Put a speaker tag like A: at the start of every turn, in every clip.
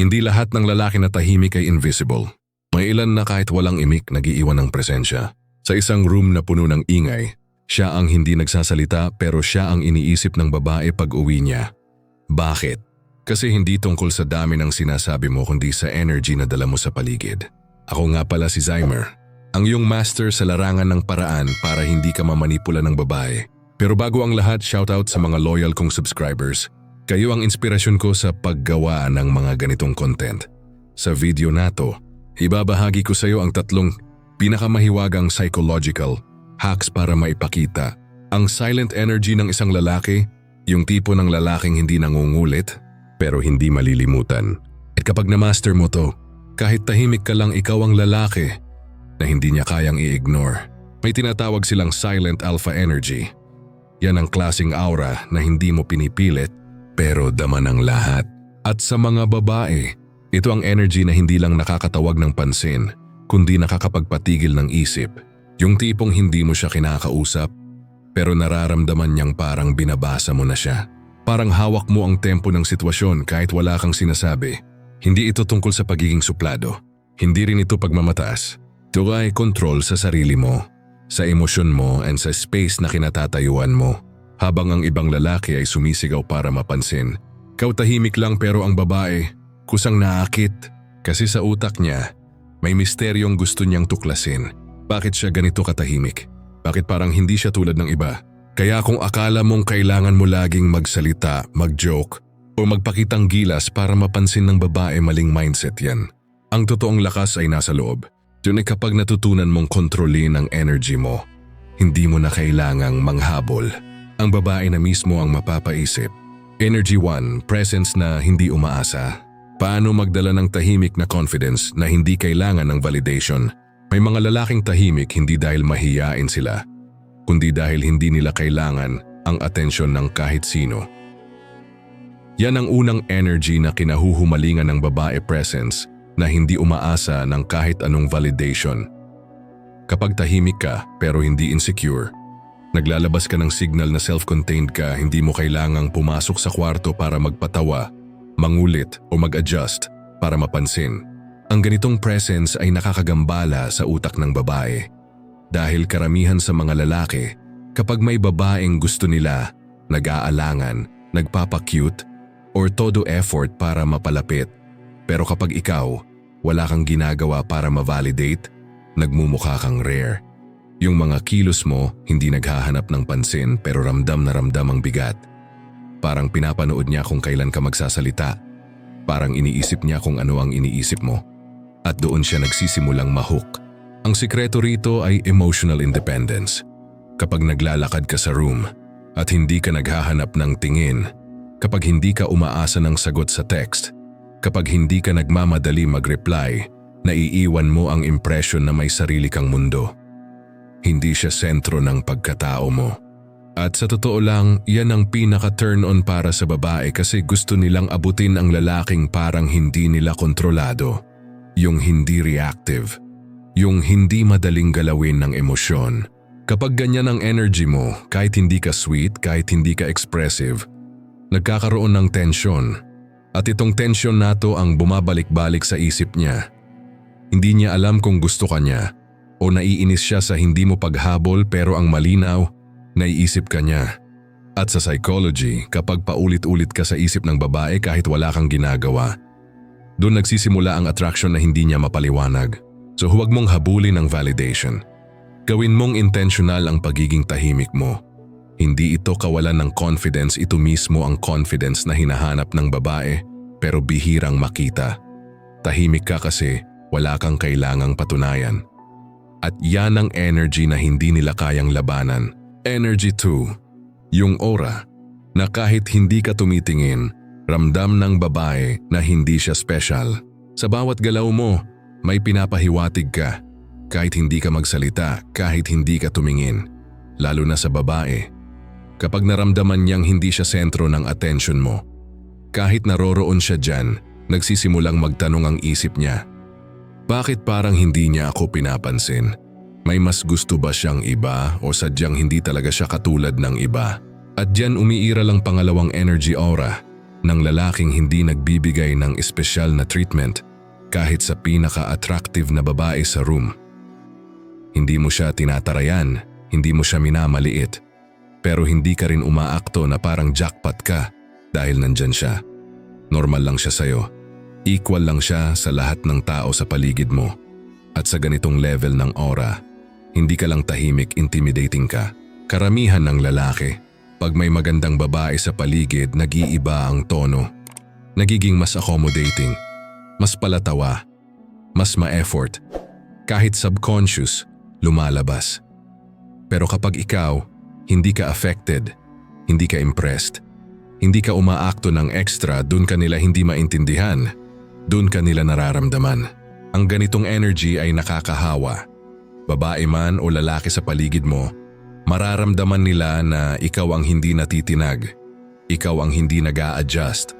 A: Hindi lahat ng lalaki na tahimik ay invisible. May ilan na kahit walang imik nagiiwan ng presensya. Sa isang room na puno ng ingay, siya ang hindi nagsasalita pero siya ang iniisip ng babae pag uwi niya. Bakit? Kasi hindi tungkol sa dami ng sinasabi mo kundi sa energy na dala mo sa paligid. Ako nga pala si Zymer, ang iyong master sa larangan ng paraan para hindi ka mamanipula ng babae. Pero bago ang lahat, shoutout sa mga loyal kong subscribers. Kayo ang inspirasyon ko sa paggawa ng mga ganitong content. Sa video na to, ibabahagi ko sa iyo ang tatlong pinakamahiwagang psychological hacks para maipakita ang silent energy ng isang lalaki, yung tipo ng lalaking hindi nangungulit pero hindi malilimutan. At kapag na-master mo to, kahit tahimik ka lang ikaw ang lalaki na hindi niya kayang i-ignore. May tinatawag silang silent alpha energy. Yan ang klasing aura na hindi mo pinipilit pero dama ng lahat. At sa mga babae, ito ang energy na hindi lang nakakatawag ng pansin, kundi nakakapagpatigil ng isip. Yung tipong hindi mo siya kinakausap, pero nararamdaman niyang parang binabasa mo na siya. Parang hawak mo ang tempo ng sitwasyon kahit wala kang sinasabi. Hindi ito tungkol sa pagiging suplado. Hindi rin ito pagmamataas. Ito ay control sa sarili mo, sa emosyon mo and sa space na kinatatayuan mo. Habang ang ibang lalaki ay sumisigaw para mapansin. Kau tahimik lang pero ang babae, kusang naakit. Kasi sa utak niya, may misteryong gusto niyang tuklasin. Bakit siya ganito katahimik? Bakit parang hindi siya tulad ng iba? Kaya kung akala mong kailangan mo laging magsalita, mag-joke, o magpakitang gilas para mapansin ng babae maling mindset yan. Ang totoong lakas ay nasa loob. Yun ay kapag natutunan mong kontrolin ang energy mo, hindi mo na kailangang manghabol. Ang babae na mismo ang mapapaisip. Energy 1, presence na hindi umaasa. Paano magdala ng tahimik na confidence na hindi kailangan ng validation? May mga lalaking tahimik hindi dahil mahiyain sila, kundi dahil hindi nila kailangan ang atensyon ng kahit sino. Yan ang unang energy na kinahuhumalingan ng babae presence na hindi umaasa ng kahit anong validation. Kapag tahimik ka pero hindi insecure, naglalabas ka ng signal na self-contained ka, hindi mo kailangang pumasok sa kwarto para magpatawa, mangulit o mag-adjust para mapansin. Ang ganitong presence ay nakakagambala sa utak ng babae. Dahil karamihan sa mga lalaki, kapag may babaeng gusto nila, nag-aalangan, nagpapacute, or todo effort para mapalapit. Pero kapag ikaw, wala kang ginagawa para ma-validate, nagmumukha kang rare. Yung mga kilos mo hindi naghahanap ng pansin pero ramdam na ramdam ang bigat. Parang pinapanood niya kung kailan ka magsasalita. Parang iniisip niya kung ano ang iniisip mo. At doon siya nagsisimulang mahook. Ang sikreto rito ay emotional independence. Kapag naglalakad ka sa room at hindi ka naghahanap ng tingin, kapag hindi ka umaasa ng sagot sa text, kapag hindi ka nagmamadali mag-reply, naiiwan mo ang impression na may sarili kang mundo. Hindi siya sentro ng pagkatao mo. At sa totoo lang, yan ang pinaka-turn on para sa babae kasi gusto nilang abutin ang lalaking parang hindi nila kontrolado. Yung hindi reactive. Yung hindi madaling galawin ng emosyon. Kapag ganyan ang energy mo, kahit hindi ka sweet, kahit hindi ka expressive, nagkakaroon ng tensyon. At itong tensyon na to ang bumabalik-balik sa isip niya. Hindi niya alam kung gusto ka niya o naiinis siya sa hindi mo paghabol pero ang malinaw, naiisip ka niya. At sa psychology, kapag paulit-ulit ka sa isip ng babae kahit wala kang ginagawa, doon nagsisimula ang attraction na hindi niya mapaliwanag. So huwag mong habulin ang validation. Gawin mong intentional ang pagiging tahimik mo. Hindi ito kawalan ng confidence, ito mismo ang confidence na hinahanap ng babae pero bihirang makita. Tahimik ka kasi wala kang kailangang patunayan. At yan ang energy na hindi nila kayang labanan. Energy 2, yung aura, na kahit hindi ka tumitingin, ramdam ng babae na hindi siya special. Sa bawat galaw mo, may pinapahiwatig ka. Kahit hindi ka magsalita, kahit hindi ka tumingin. Lalo na sa babae. Kapag naramdaman niyang hindi siya sentro ng attention mo. Kahit naroroon siya dyan, nagsisimulang magtanong ang isip niya. Bakit parang hindi niya ako pinapansin? May mas gusto ba siyang iba o sadyang hindi talaga siya katulad ng iba? At dyan umiira lang pangalawang energy aura, ng lalaking hindi nagbibigay ng espesyal na treatment kahit sa pinaka-attractive na babae sa room. Hindi mo siya tinatarayan, hindi mo siya minamaliit, pero hindi ka rin umaakto na parang jackpot ka dahil nandyan siya. Normal lang siya sa'yo. Equal lang siya sa lahat ng tao sa paligid mo. At sa ganitong level ng aura, hindi ka lang tahimik intimidating ka. Karamihan ng lalaki, pag may magandang babae sa paligid, nag-iiba ang tono. Nagiging mas accommodating, mas palatawa, mas ma-effort. Kahit subconscious, lumalabas. Pero kapag ikaw, hindi ka affected, hindi ka impressed, hindi ka umaakto ng extra, dun ka nila hindi maintindihan, dun ka nila nararamdaman. Ang ganitong energy ay nakakahawa. Babae man o lalaki sa paligid mo, mararamdaman nila na ikaw ang hindi natitinag, ikaw ang hindi nag adjust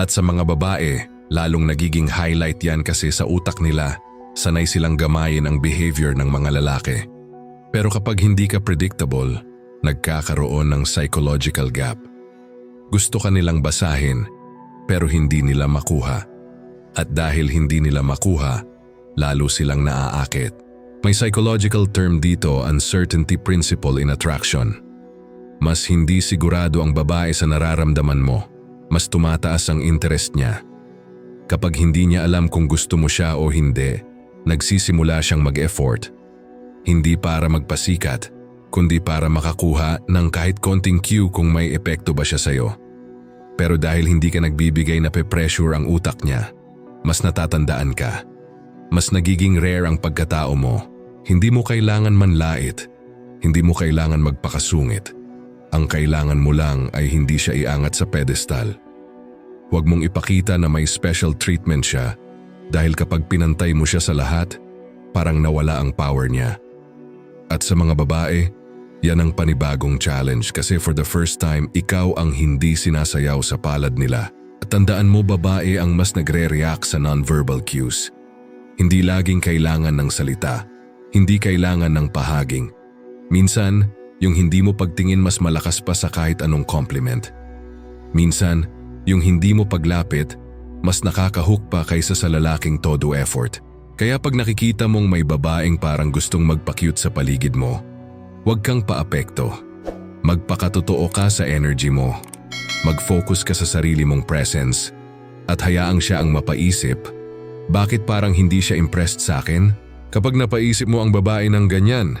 A: At sa mga babae, lalong nagiging highlight yan kasi sa utak nila, sanay silang gamayin ang behavior ng mga lalaki. Pero kapag hindi ka predictable, nagkakaroon ng psychological gap. Gusto ka nilang basahin pero hindi nila makuha. At dahil hindi nila makuha, lalo silang naaakit. May psychological term dito, uncertainty principle in attraction. Mas hindi sigurado ang babae sa nararamdaman mo, mas tumataas ang interest niya. Kapag hindi niya alam kung gusto mo siya o hindi, nagsisimula siyang mag-effort. Hindi para magpasikat, kundi para makakuha ng kahit konting cue kung may epekto ba siya sa'yo. Pero dahil hindi ka nagbibigay na pe-pressure ang utak niya, mas natatandaan ka. Mas nagiging rare ang pagkatao mo. Hindi mo kailangan manlait. Hindi mo kailangan magpakasungit. Ang kailangan mo lang ay hindi siya iangat sa pedestal. Huwag mong ipakita na may special treatment siya dahil kapag pinantay mo siya sa lahat, parang nawala ang power niya. At sa mga babae, yan ang panibagong challenge kasi for the first time, ikaw ang hindi sinasayaw sa palad nila. At tandaan mo babae ang mas nagre-react sa non-verbal cues. Hindi laging kailangan ng salita, hindi kailangan ng pahaging. Minsan, yung hindi mo pagtingin mas malakas pa sa kahit anong compliment. Minsan, yung hindi mo paglapit, mas nakakahook pa kaysa sa lalaking todo effort. Kaya pag nakikita mong may babaeng parang gustong magpa-cute sa paligid mo, huwag kang paapekto. Magpakatotoo ka sa energy mo. Mag-focus ka sa sarili mong presence at hayaang siya ang mapaisip. Bakit parang hindi siya impressed sa akin? Kapag napaisip mo ang babae ng ganyan,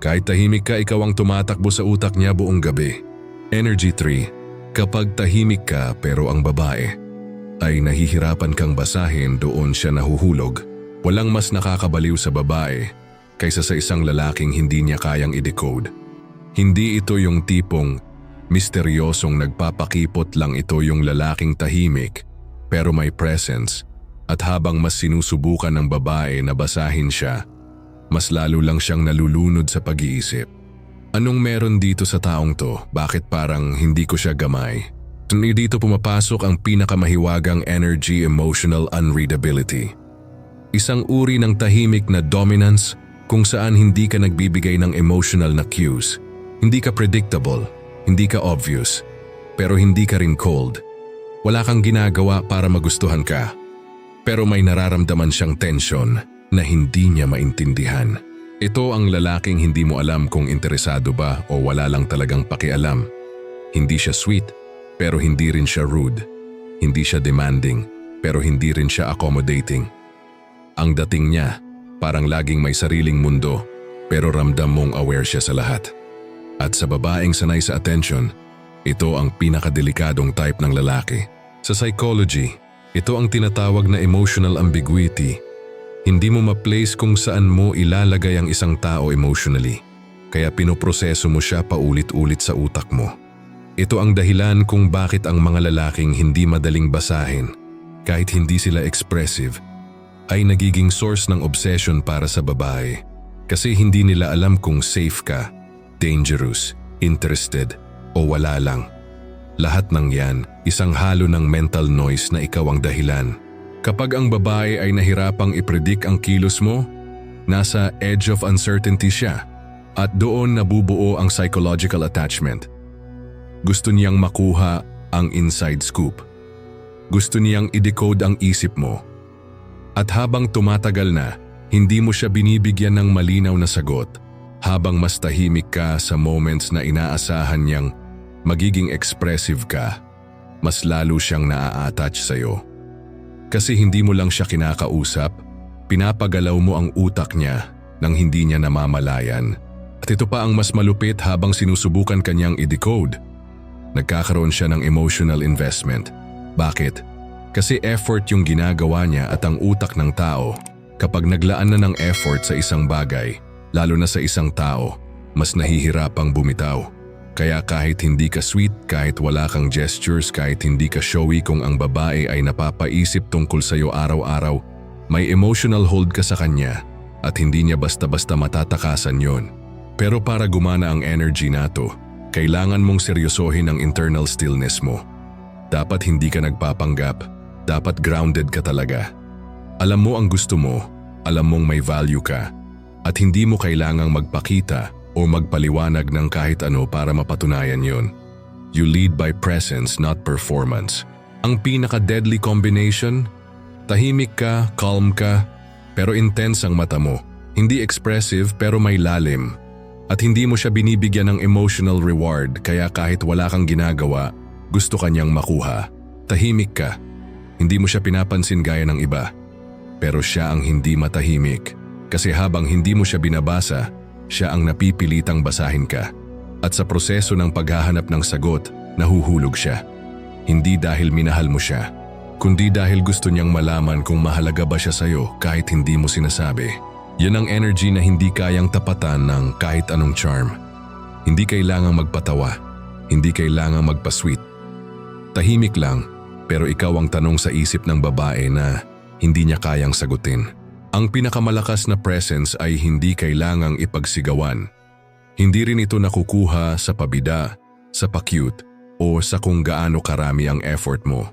A: kahit tahimik ka ikaw ang tumatakbo sa utak niya buong gabi. Energy 3. Kapag tahimik ka pero ang babae ay nahihirapan kang basahin doon siya nahuhulog Walang mas nakakabaliw sa babae kaysa sa isang lalaking hindi niya kayang i-decode. Hindi ito yung tipong misteryosong nagpapakipot lang ito yung lalaking tahimik pero may presence at habang mas sinusubukan ng babae na basahin siya, mas lalo lang siyang nalulunod sa pag-iisip. Anong meron dito sa taong to? Bakit parang hindi ko siya gamay? Dito pumapasok ang pinakamahiwagang energy emotional unreadability. Isang uri ng tahimik na dominance kung saan hindi ka nagbibigay ng emotional na cues. Hindi ka predictable, hindi ka obvious, pero hindi ka rin cold. Wala kang ginagawa para magustuhan ka. Pero may nararamdaman siyang tension na hindi niya maintindihan. Ito ang lalaking hindi mo alam kung interesado ba o wala lang talagang pakialam. Hindi siya sweet, pero hindi rin siya rude. Hindi siya demanding, pero hindi rin siya accommodating. Ang dating niya, parang laging may sariling mundo pero ramdam mong aware siya sa lahat. At sa babaeng sanay sa attention, ito ang pinakadelikadong type ng lalaki. Sa psychology, ito ang tinatawag na emotional ambiguity. Hindi mo ma-place kung saan mo ilalagay ang isang tao emotionally. Kaya pinoproseso mo siya paulit-ulit sa utak mo. Ito ang dahilan kung bakit ang mga lalaking hindi madaling basahin kahit hindi sila expressive ay nagiging source ng obsession para sa babae kasi hindi nila alam kung safe ka, dangerous, interested o wala lang. Lahat ng yan, isang halo ng mental noise na ikaw ang dahilan. Kapag ang babae ay nahirapang ipredict ang kilos mo, nasa edge of uncertainty siya at doon nabubuo ang psychological attachment. Gusto niyang makuha ang inside scoop. Gusto niyang i-decode ang isip mo. At habang tumatagal na, hindi mo siya binibigyan ng malinaw na sagot. Habang mas tahimik ka sa moments na inaasahan niyang magiging expressive ka, mas lalo siyang naa-attach sa'yo. Kasi hindi mo lang siya kinakausap, pinapagalaw mo ang utak niya nang hindi niya namamalayan. At ito pa ang mas malupit habang sinusubukan kanyang i-decode. Nagkakaroon siya ng emotional investment. Bakit? Kasi effort yung ginagawa niya at ang utak ng tao. Kapag naglaan na ng effort sa isang bagay, lalo na sa isang tao, mas nahihirapang bumitaw. Kaya kahit hindi ka sweet, kahit wala kang gestures, kahit hindi ka showy kung ang babae ay napapaisip tungkol sa'yo araw-araw, may emotional hold ka sa kanya at hindi niya basta-basta matatakasan yon. Pero para gumana ang energy nato, kailangan mong seryosohin ang internal stillness mo. Dapat hindi ka nagpapanggap, dapat grounded ka talaga. Alam mo ang gusto mo, alam mong may value ka, at hindi mo kailangang magpakita o magpaliwanag ng kahit ano para mapatunayan yon. You lead by presence, not performance. Ang pinaka-deadly combination? Tahimik ka, calm ka, pero intense ang mata mo. Hindi expressive pero may lalim. At hindi mo siya binibigyan ng emotional reward kaya kahit wala kang ginagawa, gusto kanyang makuha. Tahimik ka. Hindi mo siya pinapansin gaya ng iba. Pero siya ang hindi matahimik. Kasi habang hindi mo siya binabasa, siya ang napipilitang basahin ka. At sa proseso ng paghahanap ng sagot, nahuhulog siya. Hindi dahil minahal mo siya, kundi dahil gusto niyang malaman kung mahalaga ba siya sa'yo kahit hindi mo sinasabi. Yan ang energy na hindi kayang tapatan ng kahit anong charm. Hindi kailangang magpatawa, hindi kailangang magpasweet. Tahimik lang, pero ikaw ang tanong sa isip ng babae na hindi niya kayang sagutin. Ang pinakamalakas na presence ay hindi kailangang ipagsigawan. Hindi rin ito nakukuha sa pabida, sa pa-cute, o sa kung gaano karami ang effort mo.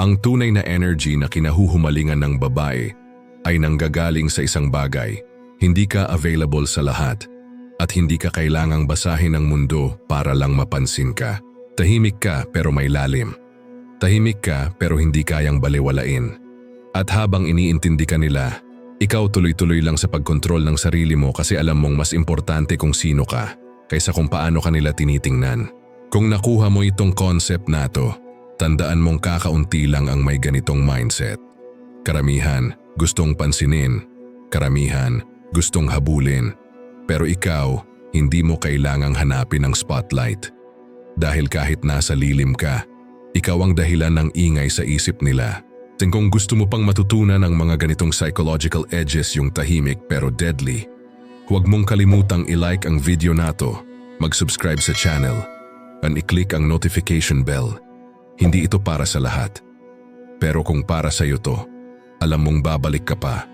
A: Ang tunay na energy na kinahuhumalingan ng babae ay nanggagaling sa isang bagay. Hindi ka available sa lahat at hindi ka kailangang basahin ang mundo para lang mapansin ka. Tahimik ka pero may lalim. Tahimik ka pero hindi kayang baliwalain. At habang iniintindi ka nila, ikaw tuloy-tuloy lang sa pagkontrol ng sarili mo kasi alam mong mas importante kung sino ka kaysa kung paano ka nila tinitingnan. Kung nakuha mo itong concept na to, tandaan mong kakaunti lang ang may ganitong mindset. Karamihan, gustong pansinin. Karamihan, gustong habulin. Pero ikaw, hindi mo kailangang hanapin ang spotlight. Dahil kahit nasa lilim ka, ikaw ang dahilan ng ingay sa isip nila. At kung gusto mo pang matutunan ang mga ganitong psychological edges yung tahimik pero deadly, huwag mong kalimutang i-like ang video nato, mag-subscribe sa channel, and i-click ang notification bell. Hindi ito para sa lahat. Pero kung para sa iyo to, alam mong babalik ka pa